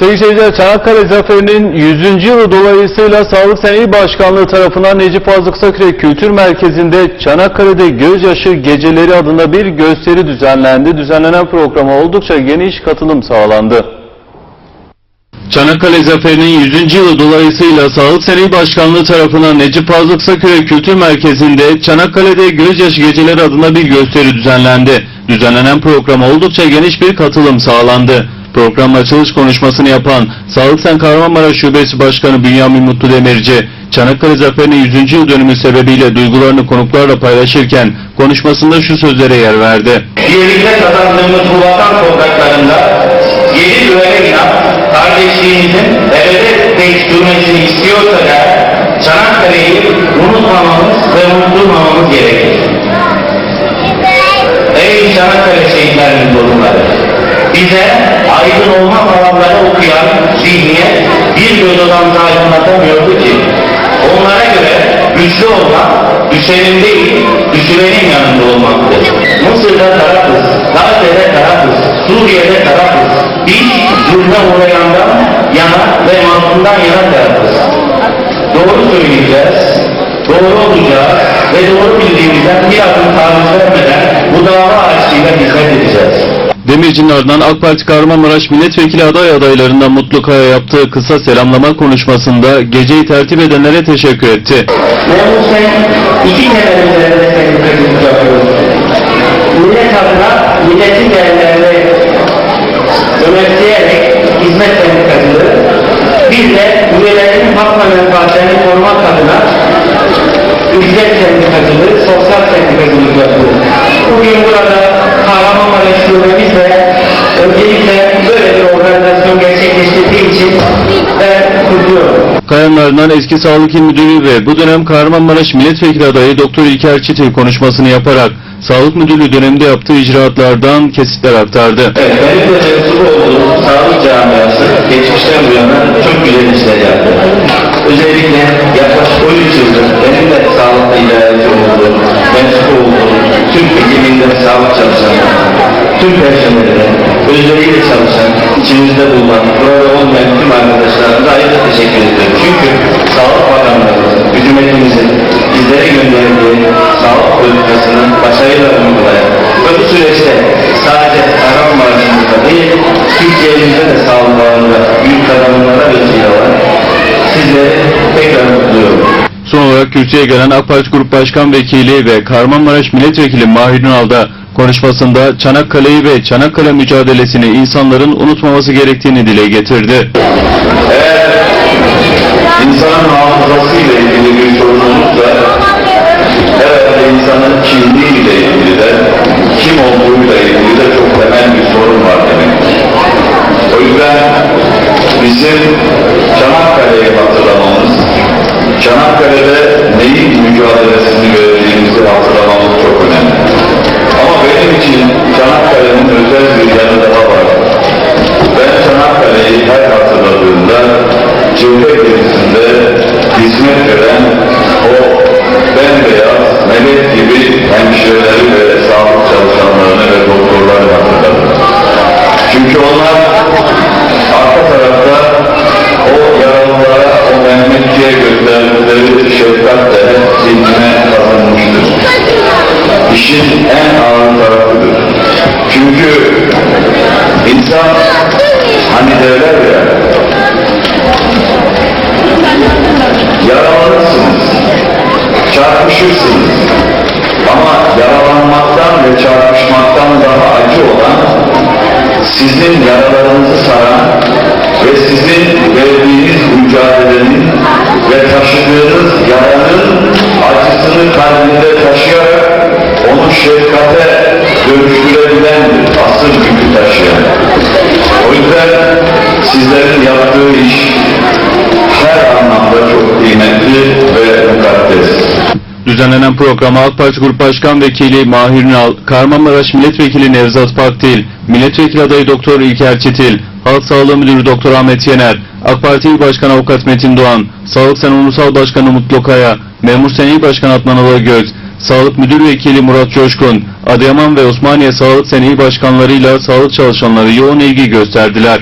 Sevgili seyirciler, Çanakkale Zaferi'nin 100. yılı dolayısıyla Sağlık Sen Başkanlığı tarafından Necip Fazıl Kısakürek Kültür Merkezi'nde Çanakkale'de Gözyaşı Geceleri adında bir gösteri düzenlendi. Düzenlenen programa oldukça geniş katılım sağlandı. Çanakkale Zaferi'nin 100. yılı dolayısıyla Sağlık Sen Başkanlığı tarafından Necip Fazıl Kısakürek Kültür Merkezi'nde Çanakkale'de Gözyaşı Geceleri adında bir gösteri düzenlendi. Düzenlenen programa oldukça geniş bir katılım sağlandı. Program açılış konuşmasını yapan Sağlık Sen Kahramanmaraş Şubesi Başkanı Bünyamin Mutlu Demirci, Çanakkale Zaferi'nin 100. yıl dönümü sebebiyle duygularını konuklarla paylaşırken konuşmasında şu sözlere yer verdi. birlikte kazandığımız bu vatan topraklarında yedi güvene inan kardeşliğimizin ebede sürmesini istiyorsa da Çanakkale'yi unutmamamız ve unutturmamamız gerekir. Ey Çanakkale şehitlerinin torunları! Bize aydın olma alanları okuyan zihniyet bir göz odamızı aydınlatamıyordu ki onlara göre güçlü olmak düşenin değil düşürenin yanında olmaktır. Mısır'da tarafız, Gazze'de tarafız, Suriye'de tarafız. Biz zulme uğrayandan yana ve mazlumdan yana tarafız. Doğru söyleyeceğiz, doğru olacağız ve doğru bildiğimizden bir adım taviz vermeden bu dava açlığıyla hizmet edeceğiz. Demirci'nin ardından AK Parti Kahramanmaraş Milletvekili aday adaylarından Mutlu Kaya yaptığı kısa selamlama konuşmasında geceyi tertip edenlere teşekkür etti. İki. Millet adına milletin değerlerini önemseyerek hizmet sendikacılığı, bir de üyelerinin hak ve menfaatlerini korumak adına ücret sendikacılığı, ardından eski Sağlık İl Müdürü ve bu dönem Kahramanmaraş Milletvekili adayı Doktor İlker Çitil konuşmasını yaparak Sağlık Müdürlüğü döneminde yaptığı icraatlardan kesitler aktardı. Evet, benim de mensup olduğum sağlık camiası geçmişten bu yana çok güzel işler yaptı. Özellikle yaklaşık 13 yıldır benim de sağlıkla ilerleci olduğum, mensup olduğum tüm hekiminde sağlık çalışanları, tüm personeline, özveriyle çalışan, içimizde bulunan, burada olmayan tüm arkadaşlarımıza ayrıca teşekkür ediyorum. Çünkü Sağlık Bakanlığımızın, hükümetimizin bizlere gönderdiği sağlık politikasını başarıyla uygulayan ve bu süreçte sadece Kahramanmaraş'ımızda değil, Türkiye'mizde de sağlık alanında büyük kazanımlara vesile olan sizleri tekrar kutluyorum. Son olarak kürsüye gelen AK Parti Grup Başkan Vekili ve Kahramanmaraş Milletvekili Mahir Ünal da konuşmasında Çanakkale'yi ve Çanakkale mücadelesini insanların unutmaması gerektiğini dile getirdi. İnsanın hafızasıyla ilgili bir sorunumuz da herhalde insanın kimliğiyle ilgili de kim olduğuyla ilgili de çok temel bir sorun var demek. O yüzden bizim İşin en ağır tarafıdır. Çünkü insan hani derler ya yaralanırsınız, çarpışırsınız ama yaralanmaktan ve çarpışmaktan daha acı olan sizin yaralarınızı saran ve sizin verdiğiniz mücadelenin ve taşıdığınız yaranın acısını kalbinde taşıyarak şefkate dönüştürebilendir, asıl gücü taşıyan. O yüzden sizlerin yaptığı iş her anlamda çok kıymetli ve mukaddes. Düzenlenen programa AK Parti Grup Başkan Vekili Mahir Ünal, Kahramanmaraş Milletvekili Nevzat Pakdil, Milletvekili adayı Doktor İlker Çetil, Halk Sağlığı Müdürü Doktor Ahmet Yener, AK Parti İl Başkanı Avukat Metin Doğan, Sağlık Sen Ulusal Başkanı Mutlu Kaya, Memur Sen İl Başkanı Adnan Alagöz, Sağlık Müdür Vekili Murat Coşkun, Adıyaman ve Osmaniye Sağlık Sen İl Başkanlarıyla sağlık çalışanları yoğun ilgi gösterdiler.